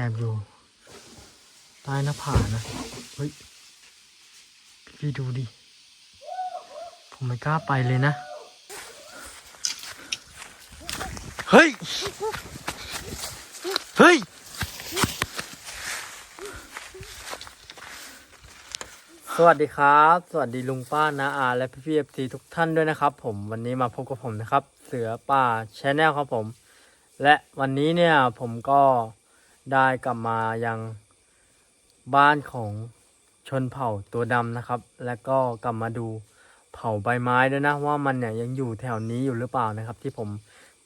แอบอยู่ ใต้หน้าผานะ เฮ้ย พี่ดูดิ ผมไม่กล้าไปเลยนะ เฮ้ย เฮ้ย สวัสดีครับ สวัสดีลุงป้านาอา และพี่พีเอฟซีทุกท่านด้วยนะครับ ผมวันนี้มาพบกับผมนะครับ เสือป่าชแนลครับผม และวันนี้เนี่ยผมก็ ได้กลับมายังบ้านของชนเผ่าตัวดำนะครับ และก็กลับมาดูเผ่าใบไม้ด้วยนะว่ามันเนี่ยยังอยู่แถวนี้อยู่หรือเปล่านะครับ ที่ผม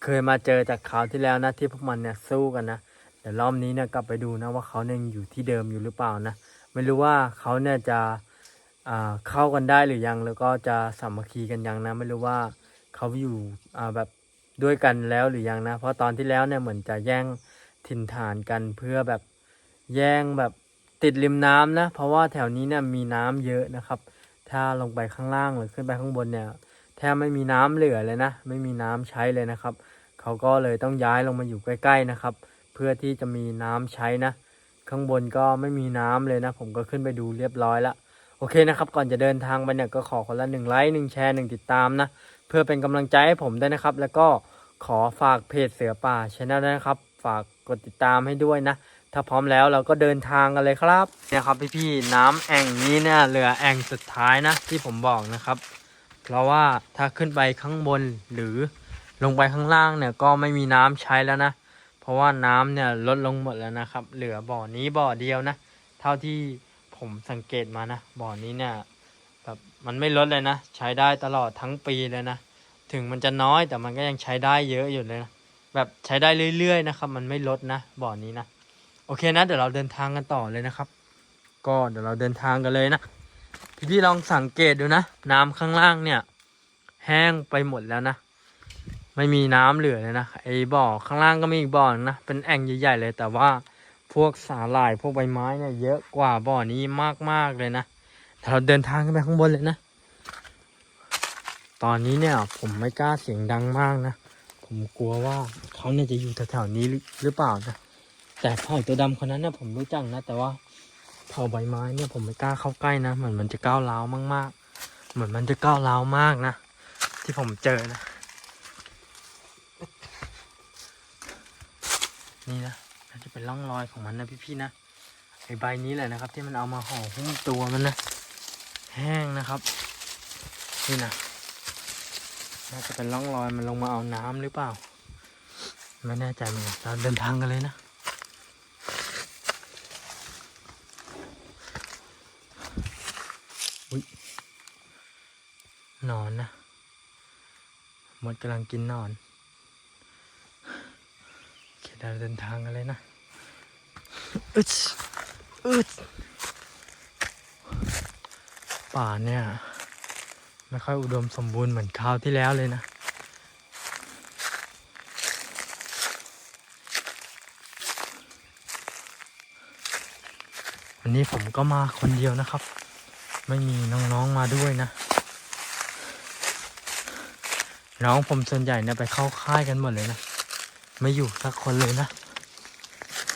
เคยมาเจอจากคราวที่แล้วนะที่พวกมันเนี่ยสู้กันนะเดี๋ยวรอบนี้เนี่ยกลับไปดูนะว่าเขาเนี่ยยังอยู่ที่เดิมอยู่หรือเปล่านะไม่รู้ว่าเขาเนี่ยจะเข้ากันได้หรือยัง แล้วก็จะสามัคคีกันยังนะ ไม่รู้ว่าเขาอยู่แบบด้วยกันแล้วหรือยังนะ เพราะตอนที่แล้วเนี่ยเหมือนจะแย่ง ถิ่นฐานกันเพื่อแบบแย่งแบบติดริมน้ำนะ เพราะว่าแถวนี้เนี่ยมีน้ำเยอะนะครับ ถ้าลงไปข้างล่างหรือขึ้นไปข้างบนเนี่ยแทบไม่มีน้ำเหลือเลยนะ ไม่มีน้ำใช้เลยนะครับ เขาก็เลยต้องย้ายลงมาอยู่ใกล้ ๆนะครับ เพื่อที่จะมีน้ำใช้นะ ข้างบนก็ไม่มีน้ำเลยนะ ผมก็ขึ้นไปดูเรียบร้อยแล้วโอเคนะครับ ก่อนจะเดินทางไปเนี่ยก็ขอคนละหนึ่งไลค์หนึ่งแชร์หนึ่งติดตามนะ เพื่อเป็นกำลังใจให้ผมด้วยนะครับ แล้วก็ขอฝากเพจเสือป่าช anel ด้วยนะครับ ฝาก กดติดตามให้ด้วยนะ ถ้าพร้อมแล้วเราก็เดินทางกันเลยครับเนี่ยครับพี่ๆน้ำแอ่งนี้เนี่ยเหลือแอ่งสุดท้ายนะ ที่ผมบอกนะครับ เพราะว่าถ้าขึ้นไปข้างบนหรือลงไปข้างล่างเนี่ยก็ไม่มีน้ำใช้แล้วนะ เพราะว่าน้ำเนี่ยลดลงหมดแล้วนะครับ เหลือบ่อนี้บ่อเดียวนะ เท่าที่ผมสังเกตมานะ บ่อนี้เนี่ยแบบมันไม่ลดเลยนะ ใช้ได้ตลอดทั้งปีเลยนะ ถึงมันจะน้อยแต่มันก็ยังใช้ได้เยอะอยู่เลยนะ แบบใช้ได้เรื่อยๆนะครับ มันไม่ลดนะบ่อนี้นะโอเคนะ เดี๋ยวเราเดินทางกันต่อเลยนะครับ ก็เดี๋ยวเราเดินทางกันเลยนะพี่ลองสังเกตดูนะ น้ำข้างล่างเนี่ย แห้งไปหมดแล้วนะไม่มีน้ำเหลือเลยนะไอ้บ่อข้างล่างก็มีอีกบ่อนนะเป็นแอ่งใหญ่ๆเลยแต่ว่าพวกสาหร่ายพวกใบไม้เนี่ยเยอะกว่าบ่อนี้มากๆเลยนะแต่เราเดินทางขึ้นไปข้างบนเลยนะ ตอนนี้เนี่ยผมไม่กล้าเสียงดังมากนะ ผมกลัวว่าเขาเนี่ยจะอยู่แถวๆนี้หรือเปล่านะแต่เผ่าตัวดำคนนั้นเนี่ยผมรู้จักนะ แต่ว่าเผ่าใบไม้เนี่ยผมไม่กล้าเข้าใกล้นะ เหมือนมันจะก้าวร้าวมากๆ เหมือนมันจะก้าวร้าวมากนะ ที่ผมเจอนะ นี่นะน่าจะเป็นร่องรอยของมันนะพี่ๆนะไอใบนี้แหละนะครับ ที่มันเอามาห่อหุ้มตัวมันนะ แห้งนะครับ นี่นะ น่าจะเป็นร่องรอยมันลงมาเอาน้ำหรือเปล่า ไม่แน่ใจเหมือนกันเราเดินทางกันเลยนะอุ้ยนอนนะมดกำลังกินนอนโอเคเราเดินทางกันเลยนะอึดอึดป่าเนี่ย ไม่ค่อยอุดมสมบูรณ์เหมือนคราวที่แล้วเลยนะวันนี้ผมก็มาคนเดียวนะครับ ไม่มีน้องๆมาด้วยนะ น้องผมส่วนใหญ่เนี่ยไปเข้าค่ายกันหมดเลยนะ ไม่อยู่สักคนเลยนะ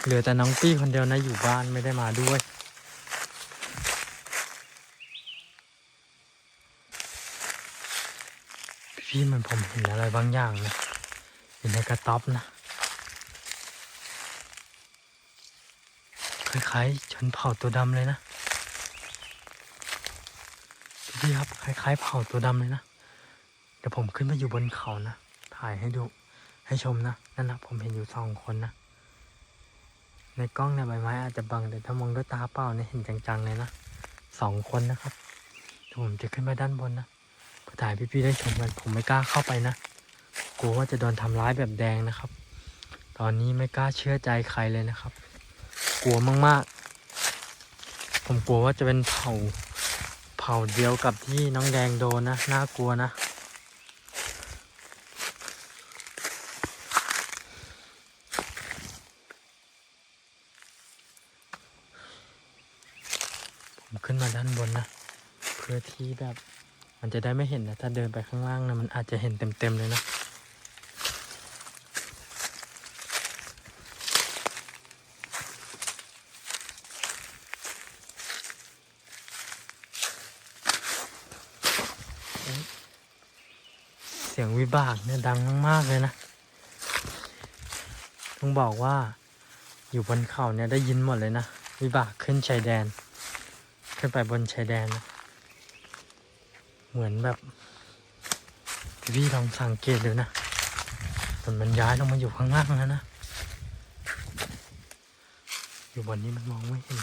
เหลือแต่น้องปี้คนเดียวนะอยู่บ้านไม่ได้มาด้วย พี่มันผมเห็นอะไรบางอย่างนะอยู่ในกระต๊อบนะคล้ายๆชนเผ่าตัวดำเลยนะพี่ครับคล้ายๆเผ่าตัวดำเลยนะเดี๋ยวผมขึ้นมาอยู่บนเขานะถ่ายให้ดูให้ชมนะนั่นนะผมเห็นอยู่สองคนนะในกล้องเนี่ยใบไม้อาจจะบังแต่ถ้ามองด้วยตาเปล่าเนี่ยเห็นจังๆเลยนะสองคนนะครับเดี๋ยวผมจะขึ้นไปด้านบนนะ ถ่ายพี่ๆได้ชมกัน ผมไม่กล้าเข้าไปนะ กลัวว่าจะโดนทำร้ายแบบแดงนะครับ ตอนนี้ไม่กล้าเชื่อใจใครเลยนะครับ กลัวมากๆ ผมกลัวว่าจะเป็นเผ่า เผ่าเดียวกับที่น้องแดงโดนนะ น่ากลัวนะผมขึ้นมาด้านบนนะ เพื่อที่แบบันจะได้ไม่เห็นนะ ถ้าเดินไปข้างล่างนะมันอาจจะเห็นเต็มๆเลยนะเสียงวิบากเนี่ยดังมากเลยนะต้องบอกว่าอยู่บนเขาเนี่ยได้ยินหมดเลยนะ วิบากขึ้นชายแดน ขึ้นไปบนชายแดนนะ เหมือนแบบพี่ลองสังเกตดูนะมันมันย้ายลงมาอยู่ข้างล่างแล้วนะ อยู่บนนี้มันมองไม่เห็น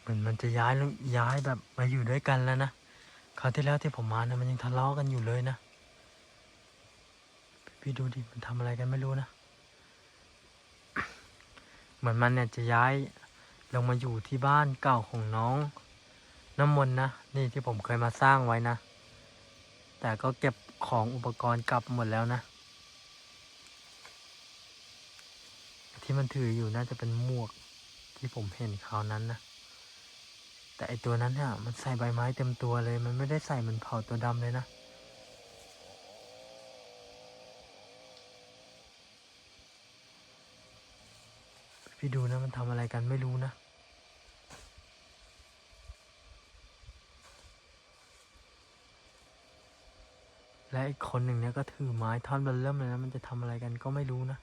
เหมือนมันจะย้ายลงย้ายแบบมาอยู่ด้วยกันแล้วนะคราวที่แล้วที่ผมมานะมันยังทะเลาะกันอยู่เลยนะ พี่ดูดิ มันทำอะไรกันไม่รู้นะ เหมือนมันเนี่ยจะย้าย ลงมาอยู่ที่บ้านเก่าของน้องน้ำมนต์นะ นี่ที่ผมเคยมาสร้างไว้นะ แต่ก็เก็บของอุปกรณ์กลับหมดแล้วนะ ที่มันถืออยู่น่าจะเป็นหมวกที่ผมเห็นคราวนั้นนะ แต่ไอตัวนั้นเนี่ยมันใส่ใบไม้เต็มตัวเลย มันไม่ได้ใส่เหมือนเผาตัวดำเลยนะพี่ดูนะมันทำอะไรกันไม่รู้นะ และอีกคนหนึ่งเนี่ยก็ถือไม้ท่อนเบลเริ่มเลยนะมันจะทำอะไรกันก็ไม่รู้นะ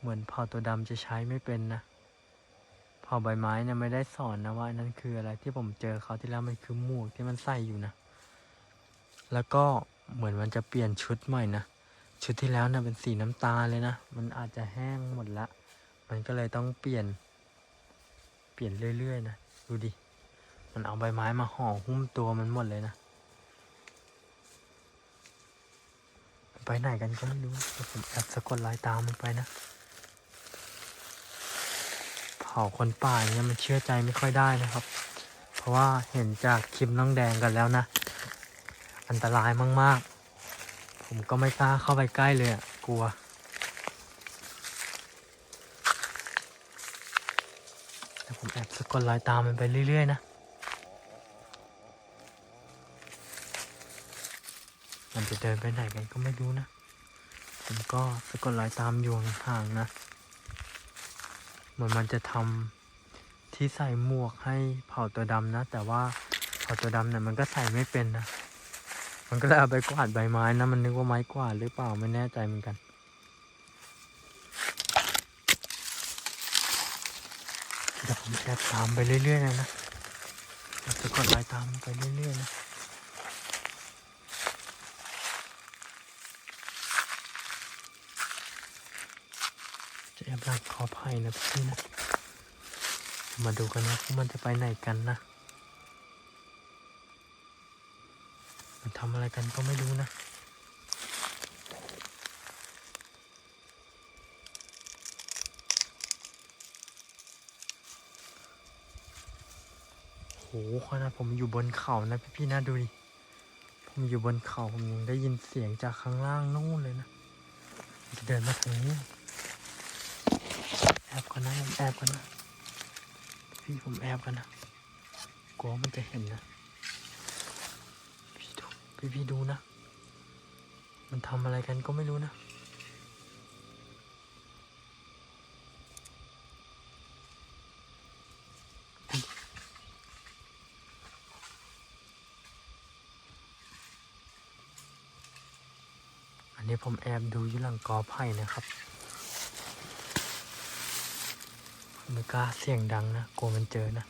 เหมือนเผ่าตัวดำจะใช้ไม่เป็นนะเผ่าใบไม้เนี่ยไม่ได้สอนนะว่านั้นคืออะไรที่ผมเจอเขาที่แล้วมันคือหมวกที่มันใส่อยู่นะ แล้วก็เหมือนมันจะเปลี่ยนชุดใหม่นะ ชุดที่แล้วนะเป็นสีน้ำตาลเลยนะ มันอาจจะแห้งหมดละ มันก็เลยต้องเปลี่ยน เปลี่ยนเรื่อยๆนะ ดูดิ มันเอาใบไม้มาห่อหุ้มตัวมันหมดเลยนะ ไปไหนกันก็ไม่รู้ผมแอบสะกดรอยตามมันไปนะ เผ่าคนป่าเนี่ยมันเชื่อใจไม่ค่อยได้นะครับ เพราะว่าเห็นจากคลิปน้องแดงกันแล้วนะ อันตรายมาก ๆ ผมก็ไม่กล้าเข้าไปใกล้เลยอะกลัวะกดรอยตามมันไปเรื่อย ๆ นะ มันจะเดินไปไหนกันก็ไม่รู้นะ ผมก็สะกดรอยตามอยู่ห่างๆนะ เหมือนมันจะทำที่ใส่หมวกให้เผ่าตัวดำนะ แต่ว่าเผ่าตัวดำเนี่ยมันก็ใส่ไม่เป็นนะ มันก็เลยเอาไปกวาดใบไม้นะ มันนึกว่าไม้กวาดหรือเปล่าไม่แน่ใจเหมือนกัน ดี๋ยวผมแอบตามไปเรื่อยๆเลยนะแอบสะกดรอยตามไปเรื่อยๆนะจะแอบรักขออภัยนะพี่นะ มาดูกันนะว่ามันจะไปไหนกันนะ มันทำอะไรกันก็ไม่รู้นะ หขนาดผมอยู่บนเขานะพี่ๆนะดูดิ ผมอยู่บนเขาผมยังได้ยินเสียงจากข้างล่างนู่นเลยนะจะเดินมาทางนี้ แอบกันนะแอบกันนะ พี่ผมแอบกันนะกลัวมันจะเห็นนะ พี่ดูพี่พี่ดูนะ มันทำอะไรกันก็ไม่รู้นะ อันนี้ผมแอ บดูยู่หลังกอไผ่นะครับไม่กล้าเสียงดังนะกลัวมันเจอนะ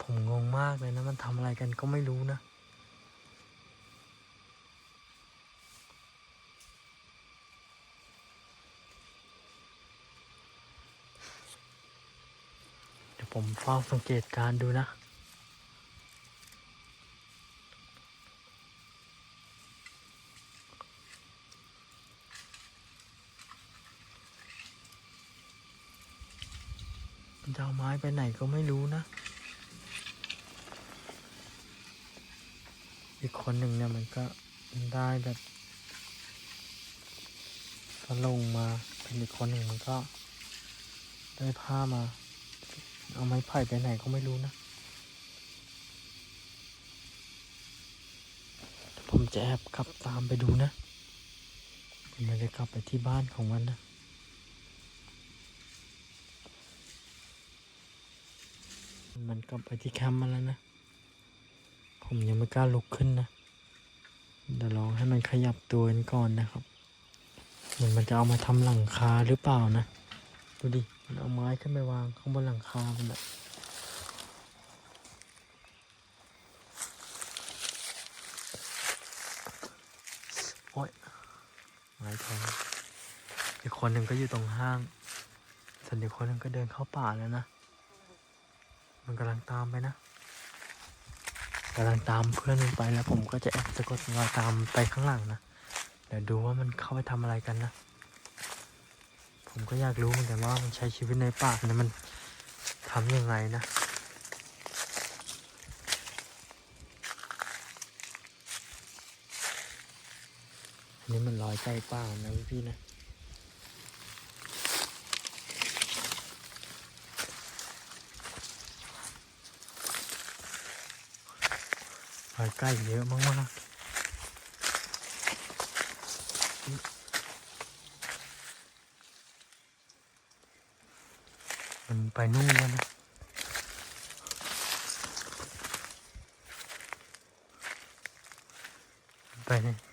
ผมงงมากเลยนะมันทำอะไรกันก็ไม่รู้นะเดี๋ยวผมเฝ้าสังเกตการดูนะ มันจะเอา ไม้ไปไหนก็ไม่รู้นะ อีกคนหนึ่งเนี่ยมันก็ได้แบบสลงมา เป็นอีกคนหนึ่งมันก็ ได้ผ้ามา เอาไม้ไผ่ไปไหนก็ไม่รู้นะผมจะแอบขับตามไปดูนะวมันไม่ได้กลับไปที่บ้านของมันนะ มันกลับไปที่แคมป์มาแล้วนะ ผมยังไม่กล้าลุกขึ้นนะ เดี๋ยวลองให้มันขยับตัวกันก่อนนะครับ เหมือนมันจะเอามาทำหลังคาหรือเปล่านะ ดูดิ มันเอาไม้ขึ้นไปวางข้างบนหลังคามันอะโอ๊ยไม้แทงอีกคนหนึ่งก็อยู่ตรงห้าง ส่วนอีกคนหนึ่งก็เดินเข้าป่าแล้วนะ มันกำลังตามไปนะกำลังตามเพื่อนมันไปแล้วผมก็จะแอบสะกดรอยตามไปข้างหลังนะ เดี๋ยวดูว่ามันเข้าไปทำอะไรกันนะ ผมก็อยากรู้เหมือนกันว่ามันใช้ชีวิตในป่าเนี่ยมันทำยังไงนะอันนี้มันลอยใจป่านะพี่นะ อยใกล้เยอะมากๆมันไปนู่นแล้วนะไป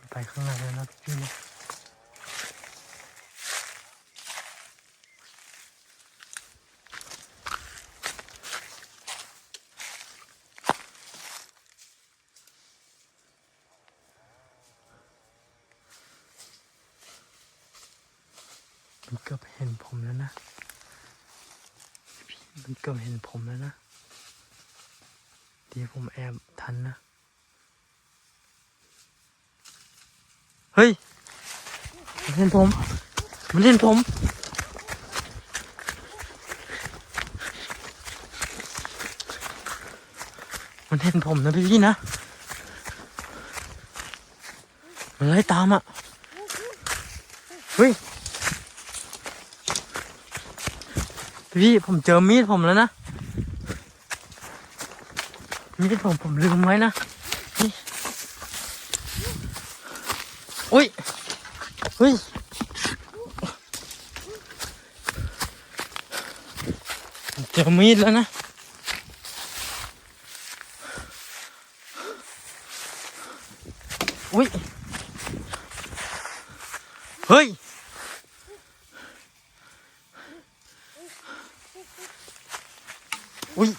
ไปข้างในแล้วนะพี่นะมันเกือบเห็นผมแล้วนะพี่มันเกือบเห็นผมแล้วนะ ดีผมแอบทันนะ เฮ้ย มันเห็นผม มันเห็นผม มันเห็นผมนะพี่พี่ๆนะ มันไล่ตามอะ เฮ้ย พี่ผมเจอมีดผมแล้วนะ นี่ผมผมลืมไว้นะนี่อุ้ยอุ้ยเจอมีดแล้วนะอุ้ย เฮ้ย อุ้ย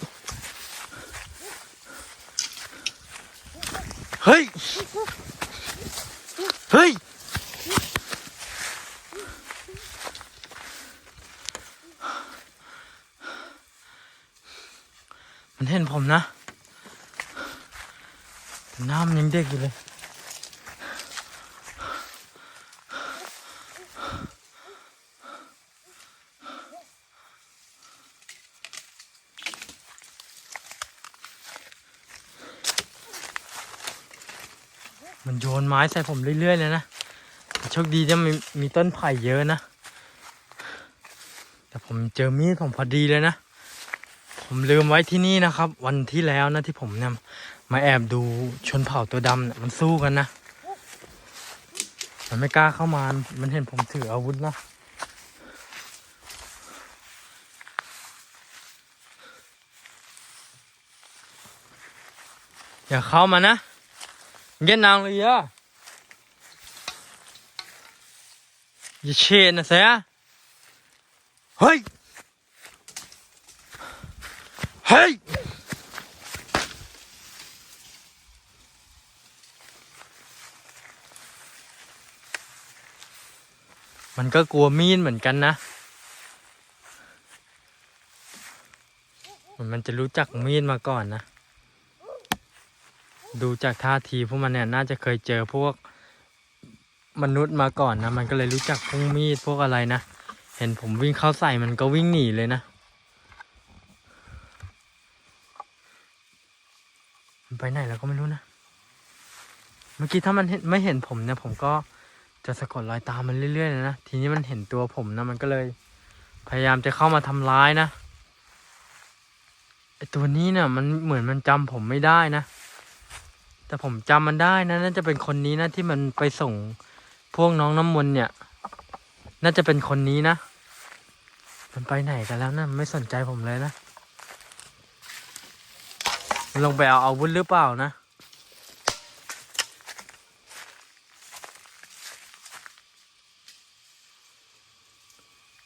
เฮ้ย เฮ้ย มันเห็นผมนะแต่หน้ามันยังเด็กอยู่เลยมันโยนไม้ใส่ผมเรื่อยๆเลยนะโชคดีที่มีมีต้นไผ่เยอะนะ แต่ผมเจอมีดผมพอดีเลยนะ ผมลืมไว้ที่นี่นะครับ วันที่แล้วนะที่ผมเนี่ย มาแอบดูชนเผ่าตัวดำเนี่ยมันสู้กันนะ มันไม่กล้าเข้ามา มันเห็นผมถืออาวุธนะ อย่าเข้ามานะเงี้ยนางเลยอะอย่าเชนนะเสียเฮ้ย เฮ้ย มันก็กลัวมีดเหมือนกันนะมือนมันจะรู้จักมีดมาก่อนนะ ดูจากท่าทีพวกมันเนี่ยน่าจะเคยเจอพวกมนุษย์มาก่อนนะ มันก็เลยรู้จักพวกมีดพวกอะไรนะ เห็นผมวิ่งเข้าใส่มันก็วิ่งหนีเลยนะมันไปไหนแล้วก็ไม่รู้นะ เมื่อกี้ถ้ามันไม่เห็นผมเนี่ยผมก็ จะสะกดรอยตามมันเรื่อยๆเลยนะ ทีนี้มันเห็นตัวผมนะ มันก็เลย พยายามจะเข้ามาทำร้ายนะไอตัวนี้เนี่ยมันเหมือนมันจำผมไม่ได้นะ แต่ผมจำมันได้นะน่าจะเป็นคนนี้นะที่มันไปส่งพวกน้องน้ำมนต์เนี่ย น่าจะเป็นคนนี้นะ มันไปไหนกันแล้วนะไม่สนใจผมเลยนะลงไปเอาอาวุธหรือเปล่านะ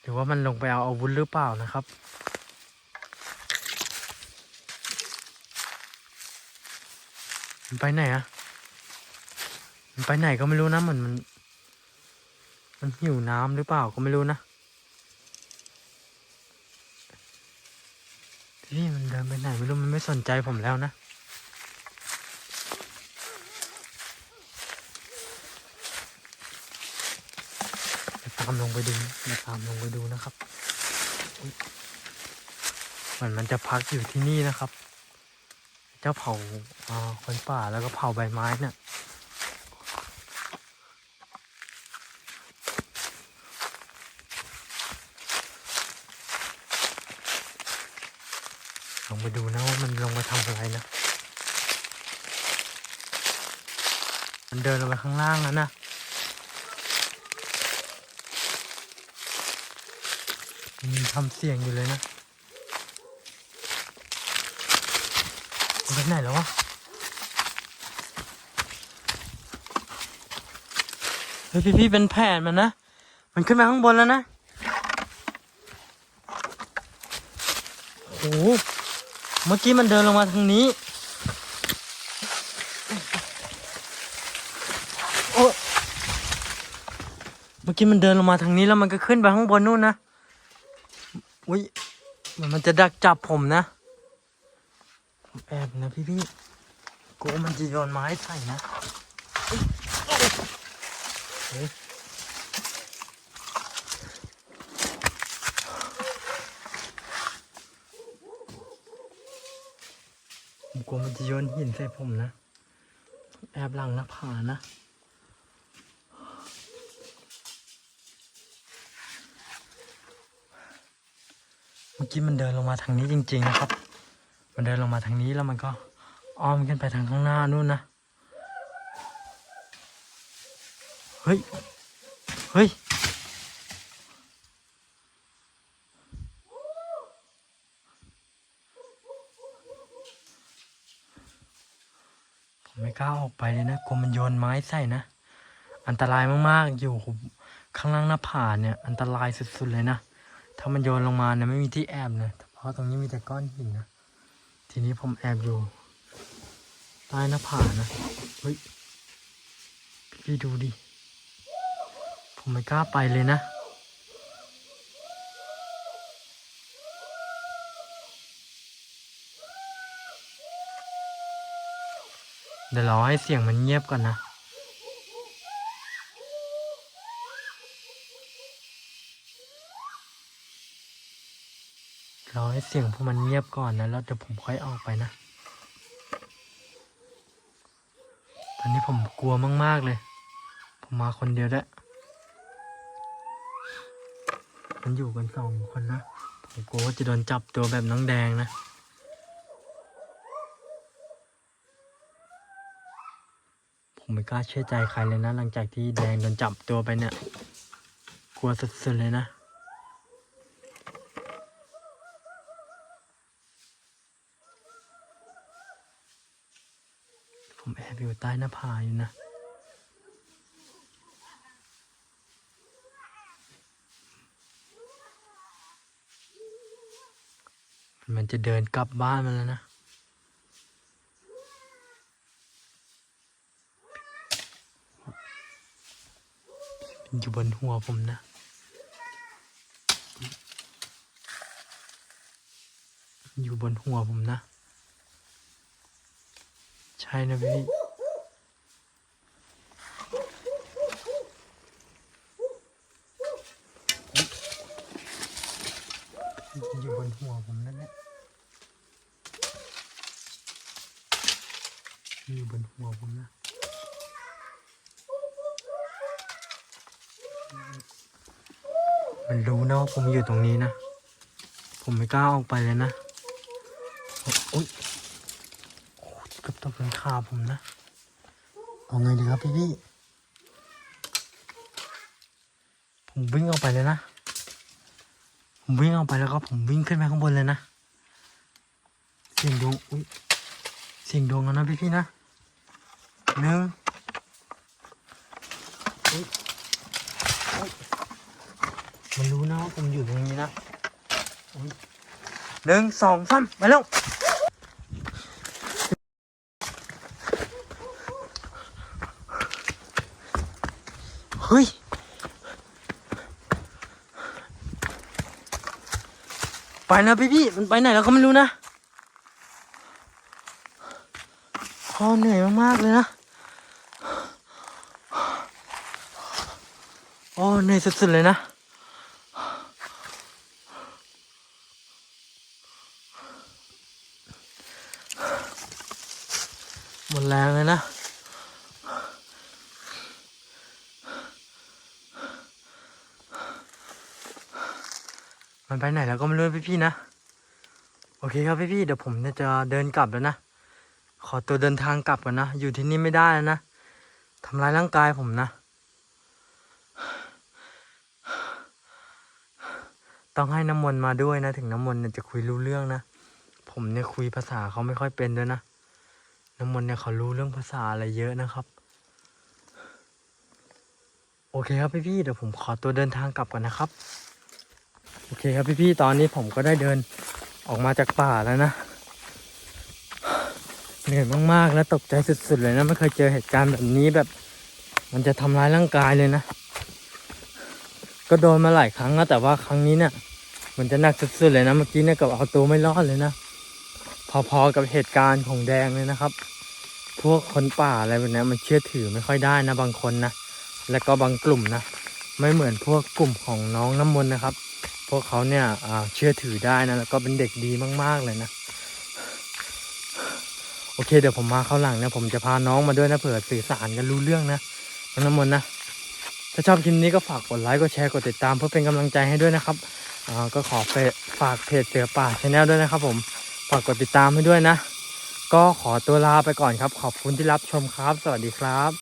หรือว่ามันลงไปเอาอาวุธหรือเปล่านะครับมันไปไหนอะมันไปไหนก็ไม่รู้นะเหมือนมัน มันหิวน้ำหรือเปล่าก็ไม่รู้นะพี่มันเดินไปไหนไม่รู้มันไม่สนใจผมแล้วนะ เดี๋ยวตามลงไปดูเดี๋ยวตามลงไปดูนะครับมือนมันจะพักอยู่ที่นี่นะครับ เจ้าเผาคนป่าแล้วก็เผาใบไม้เนี่ยลงไปดูนะว่ามันลงมาทำอะไรนะ มันเดินลงไปข้างล่างแล้วนะ มันทำเสียงอยู่เลยนะมันไปไหนแล้ววะ เฮ้ยพี่พี่เป็นแผนมันนะ มันขึ้นมาข้างบนแล้วนะ โอ้โหเมื่อกี้มันเดินลงมาทางนี้ โอ้เมื่อกี้มันเดินลงมาทางนี้แล้วมันก็ขึ้นไปข้างบนนู่นนะ อุ้ยเหมือนมันจะดักจับผมนะผมแอบนะพี่พี่กลัวมันจะโยนไม้ใส่นะเฮ้ยผมกลัวมันจะโยนหินใส่ผมนะ แอบหลังหน้าผานะ มื่อกี้มันเดินลงมาทางนี้จริง ๆ นะครับ มันเดินลงมาทางนี้แล้วมันก็อ้อมขึ้นไปทางข้างหน้านู่นนะ เฮ้ย เฮ้ย ผมไม่กล้าออกไปเลยนะกลัวมันโยนไม้ใส่นะ อันตรายมากๆ อยู่ข้างล่างหน้าผาเนี่ย อันตรายสุดๆเลยนะ ถ้ามันโยนลงมาเนี่ยไม่มีที่แอบเลยเพราะตรงนี้มีแต่ก้อนหินนะทีนี้ผมแอบอยู่ใต้หน้าผานะเฮ้ยพี่ดูดิผมไม่กล้าไปเลยนะเดี๋ยวรอให้เสียงมันเงียบก่อนนะ รอให้เสียงพวกมันเงียบก่อนนะแล้วเดี๋ยวผมค่อยออกไปนะ ตอนนี้ผมกลัวมาก ๆ เลย ผมมาคนเดียวด้วยมันอยู่กันสองคนนะ ผมกลัวว่าจะโดนจับตัวแบบน้องแดงนะผมไม่กล้าเชื่อใจใครเลยนะ หลังจากที่แดงโดนจับตัวไปเนี่ย กลัวสุดๆเลยนะ ผมแอบอยู่ใต้หน้าผาอยู่นะ มันจะเดินกลับบ้านมันแล้วนะอยู่บนหัวผมนะอยู่บนหัวผมนะ ใช่นะพี่อยู่บนหัวผมนั่นแหละอยู่บนหัวผมนะมันรู้นะว่าผมอยู่ตรงนี้นะ ผมไม่กล้าออกไปเลยนะ โอ๊ย เกับตกเป็นขาผมนะ เอาไงดีครับพี่พี่ผมวิ่งออกไปเลยนะ ผมวิ่งออกไปแล้วก็ผมวิ่งขึ้นไปข้างบนเลยนะ เสียงดวงอุ้ยเสียงดวงกันนะพี่พี่ๆนะหนึ่งอุ๊ยอุ๊ยมันรู้นะว่าผมอยู่ตรงนี้นะอุ๊ยหนึ่งสองสามไปแล้ว เฮ้ย ไป นะพี่พี่มันไปไหนแล้วก็ไม่รู้นะคอเหนื่อยมากๆเลยนะโอ้เหนื่อยสุดๆเลยนะ หมดแรงเลยนะ มันไปไหนแล้วก็ไม่รู้พี่ๆนะ โอเคครับพี่ๆเดี๋ยวผมเนี่ยจะเดินกลับแล้วนะ ขอตัวเดินทางกลับก่อนนะ อยู่ที่นี่ไม่ได้แล้วนะทำร้ายร่างกายผมนะ ต้องให้น้ำมนต์มาด้วยนะ ถึงน้ำมนต์เนี่ยจะคุยรู้เรื่องนะ ผมเนี่ยคุยภาษาเขาไม่ค่อยเป็นด้วยนะ น้ำมนต์เนี่ยเขารู้เรื่องภาษาอะไรเยอะนะครับ โอเคครับพี่ๆเดี๋ยวผมขอตัวเดินทางกลับก่อนนะครับ อเคครับพี่ๆ ตอนนี้ผมก็ได้เดินออกมาจากป่าแล้วนะ เหนื่อยมากๆ และตกใจสุดๆ เลยนะไม่เคยเจอเหตุการณ์แบบนี้แบบ มันจะทำร้ายร่างกายเลยนะ ก็โดนมาหลายครั้งแล้วแต่ว่าครั้งนี้เนี่ยมันจะหนักสุดๆเลยนะเมื่อกี้เนี่ยกับเอาตัวไม่รอดเลยนะ พอๆกับเหตุการณ์ของแดงเลยนะครับ พวกคนป่าอะไรแบบนี้มันเชื่อถือไม่ค่อยได้นะบางคนนะ แล้วก็บางกลุ่มนะ ไม่เหมือนพวกกลุ่มของน้องน้ำมนต์นะครับ วกเขาเนี่ยเชื่อถือได้นะแล้วก็เป็นเด็กดีมาก ๆเลยนะ โอเคเดี๋ยวผมมาเข้าหลังนี่ยผมจะพาน้องมาด้วยนะเผื่อสื่อสารกันรู้เรื่องนะน้องน้ำมนต์นะถ้าชอบคลิปนี้ก็ฝากกดไลค์กดแชร์กดติดตามเพื่อเป็นกำลังใจให้ด้วยนะครับก็ขอฝากเพจเสือป่าชาแนลด้วยนะครับ ผมฝากกดติดตามให้ด้วยนะ ก็ขอตัวลาไปก่อนครับ ขอบคุณที่รับชมครับ สวัสดีครับ